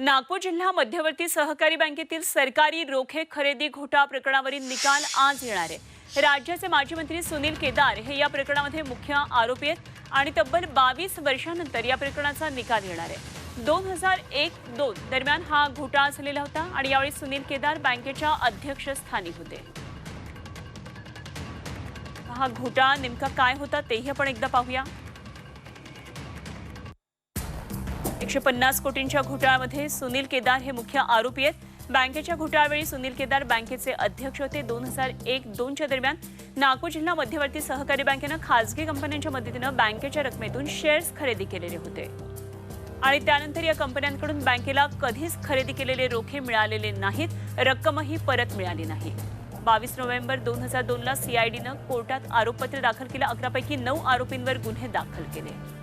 नागपूर जिल्हा मध्यवर्ती सहकारी बँकेतील सरकारी रोखे खरेदी घोटाळा प्रकरणावरील निकाल आज येणार आहे. राज्याचे माजी मंत्री सुनील केदार हे या प्रकरणामध्ये मुख्य आरोपी आहेत आणि तब्बल बावीस वर्षानंतर या प्रकरणाचा निकाल येणार आहे. दोन हजार एक दोन दरम्यान हा घोटाळा झालेला होता आणि यावेळी सुनील केदार बँकेच्या अध्यक्षस्थानी होते. हा घोटाळा नेमका काय होता तेही आपण एकदा पाहूया. एकशे पन्नास कोटींच्या घोटाळ्यामध्ये सुनील केदार हे मुख्य आरोपी आहेत. बँकेच्या घोटाळ्यावेळी सुनील केदार बँकेचे अध्यक्ष होते. दोन हजार एक दोनच्या दरम्यान नागपूर जिल्हा मध्यवर्ती सहकारी बँकेनं खासगी कंपन्यांच्या मदतीनं बँकेच्या रकमेतून शेअर्स खरेदी केलेले होते. आणि त्यानंतर या कंपन्यांकडून बँकेला कधीच खरेदी केलेले रोखे मिळालेले नाहीत. रक्कमही परत मिळाली नाही. बावीस नोव्हेंबर दोन हजार दोनला सीआयडीनं कोर्टात आरोपपत्र दाखल केलं. अकरापैकी नऊ आरोपींवर गुन्हे दाखल केले.